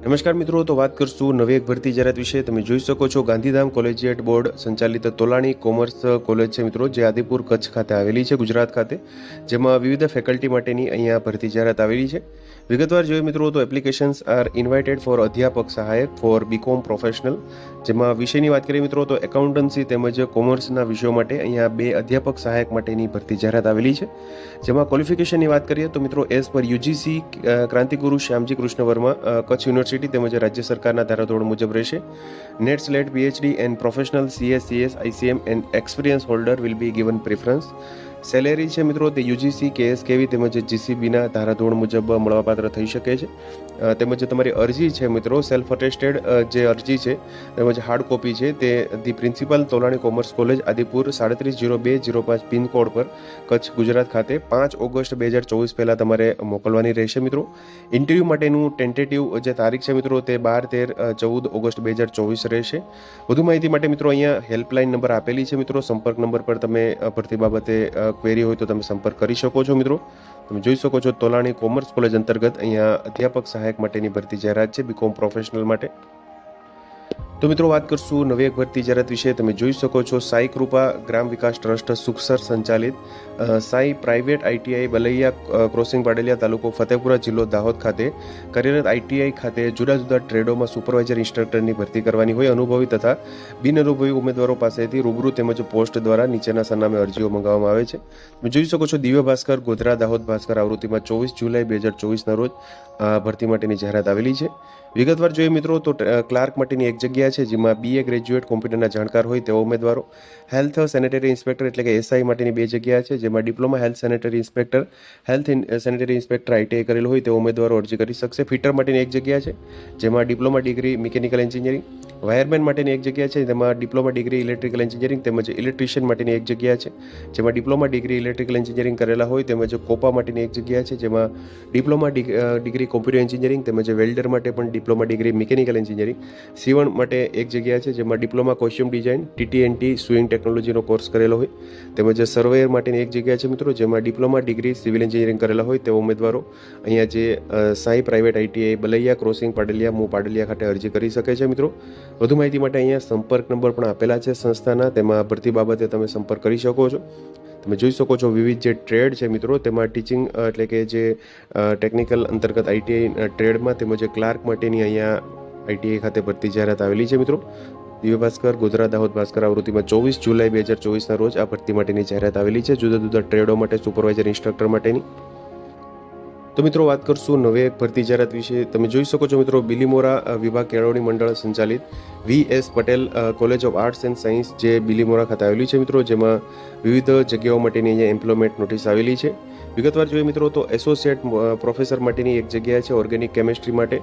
નમસ્કાર મિત્રો, તો વાત કરશું નવી એક ભરતી જાહેરાત વિશે. તમે જોઈ શકો છો ગાંધીધામ કોલેજિયેટ બોર્ડ સંચાલિત તોલાણી કોમર્સ કોલેજ છે મિત્રો, જે આદિપુર કચ્છ ખાતે આવેલી છે, ગુજરાત ખાતે, જેમાં વિવિધ ફેકલ્ટી માટેની અહીંયા ભરતી જાહેરાત આવેલી છે. વિગતવાર જોઈએ મિત્રો તો એપ્લિકેશન્સ આર ઇન્વાઇટેડ ફોર અધ્યાપક સહાયક ફોર બીકોમ પ્રોફેશનલ જેમાં વિષયની વાત કરીએ મિત્રો તો એકાઉન્ટન્સી તેમજ કોમર્સના વિષયો માટે અહીંયા બે અધ્યાપક સહાયક માટેની ભરતી જાહેરાત આવેલી છે. જેમાં ક્વોલિફિકેશનની વાત કરીએ તો મિત્રો as per UGC Krantiguru Shyamji Krishna Varma Kutch university તેમજ રાજ્ય સરકારના ધારાધોરણ મુજબ રહેશે. NET SLET PhD and professional CS CS ICM and experience holder will be given preference salary છે મિત્રો, તે યુજીસી, કેએસ, કેવી તેમજ જીસીબીના ધારાધોરણ મુજબ મળવાપાત્ર થઈ શકે છે. તેમજ તમારી અરજી છે મિત્રો સેલ્ફ અટેસ્ટેડ જે અરજી છે, તેમજ હાર્ડ કોપી છે, તે the principal Tolani commerce college, Adipur, સાડત્રીસ જીરો બે જીરો પાંચ પિનકોડ પર કચ્છ ગુજરાત ખાતે પાંચ ઓગસ્ટ બે હજાર ચોવીસ પહેલાં તમારે મોકલવાની રહેશે મિત્રો. ઇન્ટરવ્યૂ માટેનું ટેન્ટેટિવ જે તારીખ છે મિત્રો, તે બાર તેર ચૌદ ઓગસ્ટ બે હજાર ચોવીસ રહેશે. વધુ માહિતી માટે મિત્રો, અહીંયા હેલ્પલાઇન નંબર આપેલી છે મિત્રો, સંપર્ક નંબર પર તમે ભરતી બાબતે ક્વેરી હોય તો તમે સંપર્ક કરી શકો છો, મિત્રો. તમે જોઈ શકો છો તોલાણી કોમર્સ કોલેજ અંતર્ગત અહીંયા અધ્યાપક સહાયક માટેની ભરતી જાહેરાત છે બીકોમ પ્રોફેશનલ માટે. તો મિત્રો વાત કરશું નવી એક ભરતી જાહેરાત વિશે. તમે જોઈ શકો છો સાઈ કૃપા ગ્રામ વિકાસ ટ્રસ્ટ સુખસર સંચાલિત Sai private ITI Balaiya crossing Padeliya તાલુકો ફતેપુરા જિલ્લો દાહોદ ખાતે. કાર્યરત આઈટીઆઈ ખાતે જુદા જુદા ટ્રેડોમાં સુપરવાઇઝર ઇન્સ્ટ્રક્ટરની ભરતી કરવાની હોય અનુભવી તથા બિન અનુભવી ઉમેદવારો પાસેથી રૂબરૂ તેમજ પોસ્ટ દ્વારા નીચેના સરનામે અરજીઓ મંગાવવામાં આવે છે. તમે જોઈ શકો છો દિવ્ય ભાસ્કર, ગોધરા દાહોદ ભાસ્કર આવૃત્તિમાં ચોવીસ જુલાઈ બે હજાર ચોવીસના રોજ ભરતી માટેની જાહેરાત આવેલી છે. વિગતવાર જોઈએ મિત્રો તો ક્લાર્ક માટેની એક જગ્યા છે, જેમાં બીએ ગ્રેજ્યુએટ કોમ્પ્યુટરના જાણકાર હોય તેવા ઉમેદવારો હેલ્થ સેનેટરી ઇન્સ્પેક્ટર એટલે કે એસઆઈ માટેની બે જગ્યા છે, જેમાં diploma health sanitary inspector health sanitary inspector ITI કરેલ હોય તેવા ઉમેદવારો અરજી કરી શકશે. ફિટર માટેની એક જગ્યા છે, જેમાં diploma degree mechanical engineering wireman માટેની એક જગ્યા છે જેમાં ડિપ્લોમા ડિગ્રી ઇલેક્ટ્રિકલ એન્જિનિયરિંગ તેમજ ઇલેક્ટ્રિશિયન માટેની એક જગ્યા છે, જેમાં ડિપ્લોમા ડિગ્રી ઇલેક્ટ્રિકલ એન્જિનિયરિંગ કરેલા હોય તેમજ કોપા માટેની એક જગ્યા છે, જેમાં ડિપ્લોમા ડિગ્રી કોમ્પ્યુટર એન્જિનિયરિંગ તેમજ વેલ્ડર માટે પણ ડિપ્લોમા ડિગ્રી મિકેનિકલ એન્જિનિયરિંગ સીવણ માટે એક જગ્યા છે જેમાં diploma costume design TTNT sewing ટેકનોલોજીનો કોર્સ કરેલો હોય, તેમજ સર્વેયર માટેની એક જગ્યા છે મિત્રો જેમાં ડિપ્લોમા ડિગ્રી સિવિલ એન્જિનિયરિંગ કરેલા હોય તેવા ઉમેદવારો અહીંયા જે Sai private ITI Balaiya crossing Padaliya, મુ પાડલિયા ખાતે અરજી કરી શકે છે મિત્રો. વધુ માહિતી માટે અહીંયા સંપર્ક નંબર પણ આપેલા છે સંસ્થાના, તેમાં ભરતી બાબતે તમે સંપર્ક કરી શકો છો. તમે જોઈ શકો છો વિવિધ જે ટ્રેડ છે મિત્રો, તેમાં ટીચિંગ એટલે કે જે ટેકનિકલ અંતર્ગત આઈટીઆઈ ટ્રેડમાં તેમજ ક્લાર્ક માટેની અહીંયા આઈટીઆઈ ખાતે ભરતી જાહેરાત આવેલી છે મિત્રો. દિવ્ય ભાસ્કર ગુજરાત દાહોદ ભાસ્કર આવૃત્તિમાં ચોવીસ જુલાઈ બે હજાર ચોવીસના રોજ આ ભરતી માટેની જાહેરાત આવેલી છે. જુદા જુદા ટ્રેડો માટે સુપરવાઇઝર, ઇન્સ્ટ્રક્ટર માટેની. તો મિત્રો વાત કરશું નવે ભરતી જાહેરાત વિશે. તમે જોઈ શકો છો મિત્રો, બિલીમોરા વિભાગ કેળવણી મંડળ સંચાલિત V S Patel college of arts and science જે બિલીમોરા ખાતે આવેલી છે મિત્રો. જેમાં વિવિધ જગ્યાઓ માટેની અહીંયા એમ્પ્લોયમેન્ટ નોટિસ આવેલી છે. વિગતવાર જોઈએ મિત્રો તો એસોસિએટ પ્રોફેસર માટેની એક જગ્યા છે, ઓર્ગેનિક કેમેસ્ટ્રી માટે.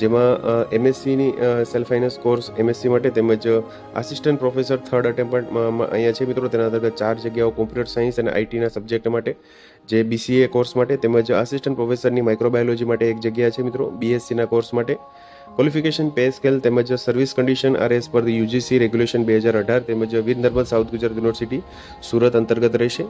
જેમાં એમએસસીની સેલ્ફ ફાઇનાન્સ કોર્સ એમએસસી માટે તેમજ આસિસ્ટન્ટ પ્રોફેસર થર્ડ અટેમ્પન્ટ અહીંયા છે મિત્રો. તેના અંતર્ગત ચાર જગ્યાઓ કોમ્પ્યુટર સાયન્સ અને આઈટીના સબ્જેક્ટ માટે. જે બીસીએ કોર્સ માટે તેમજ આસિસ્ટન્ટ પ્રોફેસરની માઇક્રોબાયોલોજી માટે એક જગ્યા છે મિત્રો. બીએસસીના કોર્સ માટે. ક્વોલિફિકેશન પે સ્કેલ તેમજ સર્વિસ કન્ડિશન આર એસ પર યુજીસી રેગ્યુલેશન બે હજાર અઢાર તેમજ વીર નર્મદ સાઉથ ગુજરાત યુનિવર્સિટી સુરત અંતર્ગત રહેશે.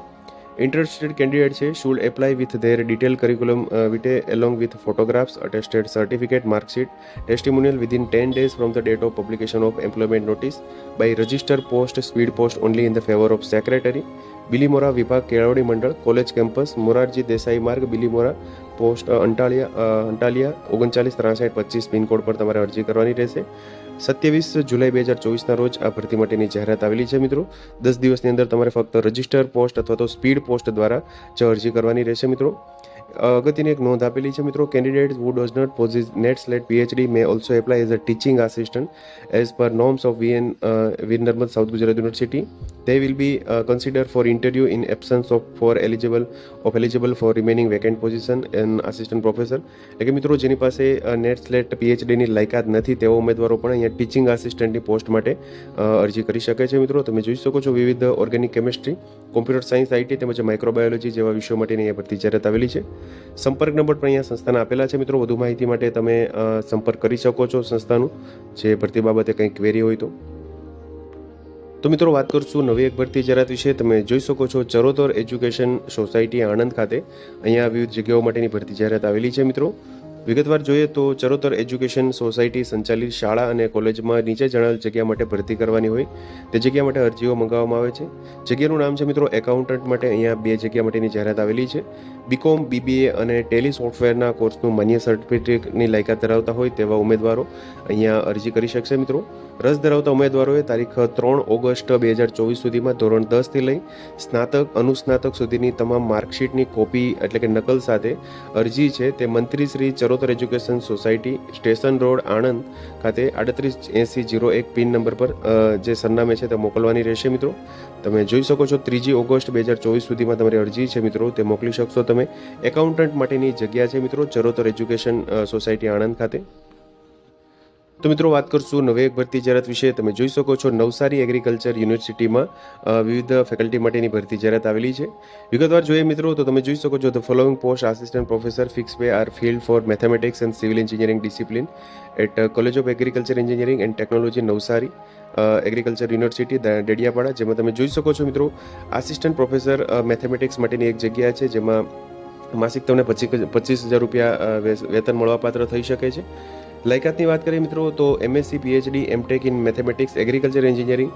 ઇન્ટરેસ્ટેડ કેન્ડિડેટ છે should apply with their detail curriculum vitae along with photographs attested certificate marksheet testimonial within ten days from the date of publication of employment notice by register post speed post only in the favour of secretary Bilimora વિભાગ કેળવણી મંડળ college campus Morarji Desai માર્ગ Bilimora post Antaliya અંટાલિયા ઓગણચાલીસ ત્રાસઠ પચીસ pin code પર તમારે અરજી કરવાની રહેશે. સત્યાવીસ જુલાઈ બે હજાર ચોવીસના રોજ આ ભરતી માટેની જાહેરાત આવેલી છે મિત્રો. દસ દિવસની અંદર તમારે ફક્ત રજિસ્ટર પોસ્ટ અથવા તો સ્પીડ પોસ્ટ દ્વારા જ અરજી કરવાની રહેશે મિત્રો. અગત્યની એક નોંધ આપેલી છે મિત્રો candidate does not possess net slate PhD may also apply as a teaching assistant as per norms of VN uh, Veer Narmad South Gujarat University. They will be uh, considered for interview in absence of for eligible of eligible for remaining vacant position assistant professor. એટલે કે મિત્રો જેની પાસે net slate પીએચડીની લાયકાત નથી તેવા ઉમેદવારો પણ અહીંયા ટીચિંગ આસિસ્ટન્ટની પોસ્ટ માટે અ, અરજી કરી શકે છે મિત્રો તમે જોઈ શકો છો વિવિધ organic chemistry computer science IT તેમજ માઇક્રોબાયોલોજી જેવા વિષયો માટેની અહીંયા ભરતી જાહેરાત આવેલી છે સંપર્ક નંબર પણ અહીંયા સંસ્થાના આપેલા છે મિત્રો. વધુ માહિતી માટે તમે સંપર્ક કરી શકો છો સંસ્થાનું, જે ભરતી બાબતે કંઈ ક્વેરી હોય તો. તો મિત્રો, વાત કરશું નવી એક ભરતી જાહેરાત વિશે. તમે જોઈ શકો છો ચરોતર એજ્યુકેશન સોસાયટી આણંદ ખાતે અહીંયા વિવિધ જગ્યાઓ માટેની ભરતી જાહેરાત આવેલી છે મિત્રો. વિગતવાર જોઈએ તો ચરોતર એજ્યુકેશન સોસાયટી સંચાલિત શાળા અને કોલેજમાં નીચે જણાવેલ જગ્યા માટે ભરતી કરવાની હોય તે જગ્યા માટે અરજીઓ મંગાવવામાં આવે છે. જગ્યાનું નામ છે મિત્રો એકાઉન્ટન્ટ માટે. અહીંયા બે જગ્યા માટેની જાહેરાત આવેલી છે. બીકોમ, બીબીએ અને ટેલી સોફ્ટવેરના કોર્સનું માન્ય સર્ટિફિકેટની લાયકાત ધરાવતા હોય તેવા ઉમેદવારો અહીંયા અરજી કરી શકશે મિત્રો. રસ ધરાવતા ઉમેદવારોએ તારીખ ત્રણ ઓગસ્ટ બે હજાર ચોવીસ સુધીમાં ધોરણ દસથી લઈ સ્નાતક, અનુસ્નાતક સુધીની તમામ માર્કશીટની કોપી એટલે કે નકલ સાથે અરજી છે તે મંત્રી Shri Charotar education society station road Anand ખાતે આડત્રીસ એંસી જીરો એક પિન નંબર પર જે સરનામે છે તે મોકલવાની રહેશે મિત્રો. તમે જોઈ શકો છો ત્રીજી ઓગસ્ટ બે હજાર ચોવીસ સુધીમાં તમારી અરજી છે મિત્રો, તે મોકલી શકશો તમે. એકાઉન્ટન્ટ માટેની જગ્યા છે મિત્રો, ચરોતર એજ્યુકેશન સોસાયટી આણંદ ખાતે. તો મિત્રો વાત કરશું નવી એક ભરતી જાહેરાત વિશે. તમે જોઈ શકો છો નવસારી એગ્રીકલ્ચર યુનિવર્સિટીમાં વિવિધ ફેકલ્ટી માટેની ભરતી જાહેરાત આવેલી છે. વિગતવાર જોઈએ મિત્રો, તો તમે જોઈ શકો છો the following post assistant professor fix pay are field for mathematics and civil engineering discipline at college of agriculture engineering and technology Navsari agriculture university Dediapada, જેમાં તમે જોઈ શકો છો મિત્રો આસિસ્ટન્ટ પ્રોફેસર મેથેમેટિક્સ માટેની એક જગ્યા છે, જેમાં માસિક તમને પચીસ હજાર રૂપિયા વેતન મળવાપાત્ર થઈ શકે છે. લાયકાતની વાત કરીએ મિત્રો, તો MSc PhD MTech in mathematics agriculture engineering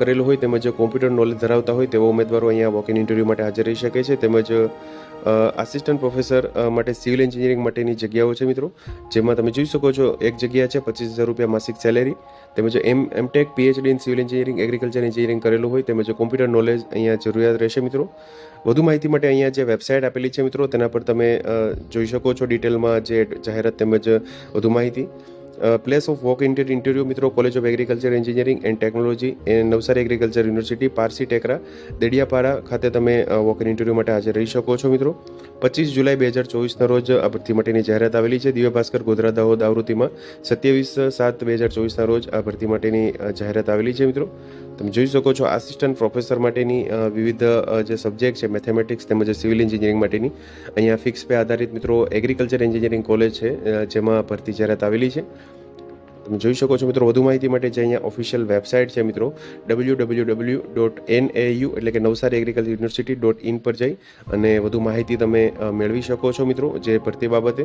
કરેલું હોય તેમજ કોમ્પ્યુટર નોલેજ ધરાવતા હોય તેવા ઉમેદવારો અહીંયા વોક ઇન ઇન્ટરવ્યૂ માટે હાજર રહી શકે છે. તેમજ આસિસ્ટન્ટ પ્રોફેસર માટે સિવિલ એન્જિનિયરિંગ માટેની જગ્યાઓ છે મિત્રો, જેમાં તમે જોઈ શકો છો, એક જગ્યા છે પચીસ હજાર રૂપિયા માસિક સેલેરી તેમજ M MTech PhD in civil engineering agriculture engineering કરેલું હોય, તેમજ કોમ્પ્યુટર નોલેજ અહીંયા જરૂરિયાત રહેશે મિત્રો. વધુ માહિતી માટે અહીંયા જે વેબસાઇટ આપેલી છે મિત્રો, તેના પર તમે જોઈ શકો છો ડિટેલમાં જે જાહેરાત તેમજ વધુ માહિતી. પ્લેસ ઓફ વોક ઇન્ટેડ ઇન્ટરવ્યુ મિત્રો college of agriculture engineering and technology A Navsari agriculture university Parsi Tekra Dediapada ખાતે તમે વોક ઇન ઇન્ટરવ્યૂ માટે હાજર રહી શકો છો, મિત્રો. પચીસ જુલાઈ બે હજાર ચોવીસના રોજ આ ભરતી માટેની જાહેરાત આવેલી છે. દિવ્ય ભાસ્કર ગોધરા દાહોદ આવૃત્તિમાં સત્યાવીસ સાત બે હજાર ચોવીસના રોજ આ ભરતી માટેની જાહેરાત આવેલી છે, મિત્રો. તમે જોઈ શકો છો આસિસ્ટન્ટ પ્રોફેસર માટેની વિવિધ જે સબ્જેક્ટ છે મેથેમેટિક્સ તેમજ સિવિલ એન્જિનિયરિંગ માટેની, અહીંયા ફિક્સ પે આધારિત, મિત્રો એગ્રીકલ્ચર એન્જિનિયરિંગ કોલેજ છે જેમાં ભરતી જાહેરાત આવેલી છે. તમે જોઈ શકો છો મિત્રો, વધુ માહિતી માટે જે અહીંયા ઓફિશિયલ વેબસાઇટ છે મિત્રો W W W dot N A U એટલે કે Navsari agriculture university dot in પર જઈ અને વધુ માહિતી તમે મેળવી શકો છો મિત્રો, જે ભરતી બાબતે.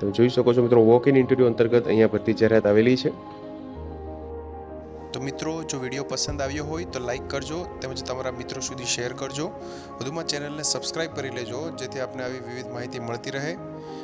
તમે જોઈ શકો છો મિત્રો વોક ઇન ઇન્ટરવ્યૂ અંતર્ગત અહીંયા ભરતી જાહેરાત આવેલી છે. તો મિત્રો, જો વીડિયો પસંદ આવ્યો હોય તો લાઈક કરજો, તેમજ તમારા મિત્રો સુધી શેર કરજો. વધુમાં ચેનલને સબસ્ક્રાઇબ કરી લેજો, જેથી આપને આવી વિવિધ માહિતી મળતી રહે.